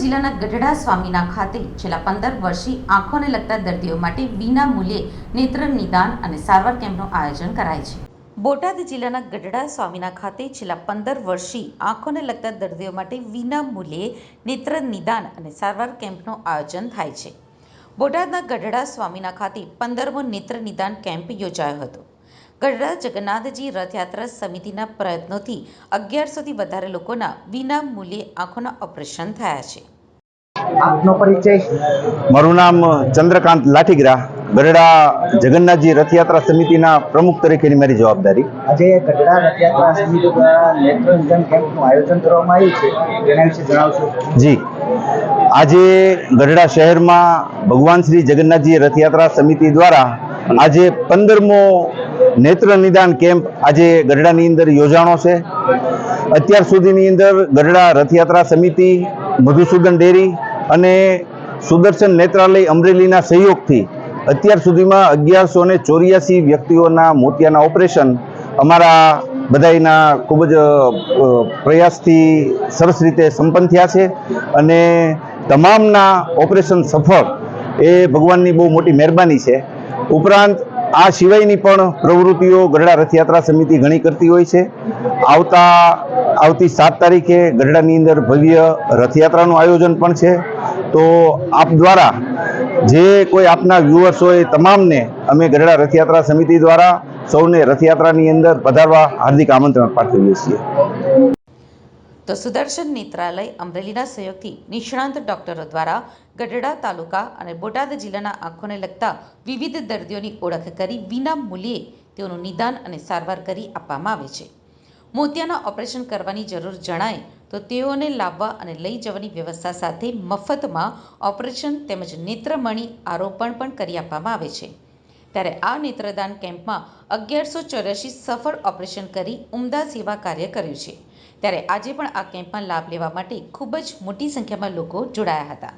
જિલ્લાના ગઢડા સ્વામીના ખાતે છેલ્લા પંદર વર્ષથી આંખોને લગતા દર્દીઓ માટે વિના મૂલ્યે નેત્ર નિદાન અને સારવાર કેમ્પનું આયોજન કરાય છે. બોટાદ જિલ્લાના ગઢડા સ્વામીના ખાતે છેલ્લા પંદર વર્ષથી આંખોને લગતા દર્દીઓ માટે વિના મૂલ્યે નેત્ર નિદાન અને સારવાર કેમ્પનું આયોજન થાય છે. બોટાદના ગઢડા સ્વામીના ખાતે પંદરમો નેત્ર નિદાન કેમ્પ યોજાયો હતો. ગઢડા જગન્નાથજી રથયાત્રા સમિતિના પ્રયત્નોથી અગિયારસોથી વધારે લોકોના વિના મૂલ્યે આંખોના ઓપરેશન થયા છે. આપનો પરિચય? મારું નામ ચંદ્રકાંત લાઠીગરા ગઢડા જગન્નાથજી રથયાત્રા સમિતિના પ્રમુખ તરીકેની મારી જવાબદારી. આજે ગઢડા રથયાત્રા સમિતિ દ્વારા કેમ્પનું આયોજન કરવામાં આવ્યું છે. તેના વિશે જણાવશો? જી. આજે ગઢડા શહેરમાં ભગવાન શ્રી જગન્નાથજી રથયાત્રા સમિતિ દ્વારા આજે પંદરમો નેત્ર નિદાન કેમ્પ આજે ગઢડાની અંદર યોજાણો છે. અત્યાર સુધીની અંદર ગઢડા રથયાત્રા સમિતિ, મધુસૂદન ડેરી અને સુદર્શન નેત્રાલય અમરેલીના સહયોગથી અત્યાર સુધીમાં અગિયારસો ને ચોર્યાસી વ્યક્તિઓના મોતિયાના ઓપરેશન અમારા બધાયના ખૂબ જ પ્રયાસથી સરસ રીતે સંપન્ન થયા છે અને તમામના ઓપરેશન સફળ એ ભગવાનની બહુ મોટી મહેરબાની છે. ઉપરાંત આ સિવાયની પણ પ્રવૃત્તિઓ ગઢડા રથયાત્રા સમિતિ ઘણી કરતી હોય છે. આવતા, આવતી સાત તારીખે ગઢડાની અંદર ભવ્ય રથયાત્રાનું આયોજન પણ છે. તો આપ દ્વારા જે કોઈ આપના વ્યુઅર્સ હોય તમામને અમે ગઢડા રથયાત્રા સમિતિ દ્વારા સૌને રથયાત્રાની અંદર પધારવા હાર્દિક આમંત્રણ પાઠવીએ છીએ. તો સુદર્શન નેત્રાલય અમરેલીના સહયોગથી નિષ્ણાંત ડોક્ટરો દ્વારા ગઢડા તાલુકા અને બોટાદ જિલ્લાના આંખોને લગતા વિવિધ દર્દીઓની ઓળખ કરી વિના મૂલ્યે તેઓનું નિદાન અને સારવાર કરી આપવામાં આવે છે. મોતિયાના ઓપરેશન કરવાની જરૂર જણાય તો તેઓને લાવવા અને લઈ જવાની વ્યવસ્થા સાથે મફતમાં ઓપરેશન તેમજ નેત્રમણી આરોપણ પણ કરી આપવામાં આવે છે. ત્યારે આ નેત્રદાન કેમ્પમાં અગિયારસો ચોર્યાસી સફળ ઓપરેશન કરી ઉમદા સેવા કાર્ય કર્યું છે. ત્યારે આજે પણ આ કેમ્પમાં લાભ લેવા માટે ખૂબ જ મોટી સંખ્યામાં લોકો જોડાયા હતા.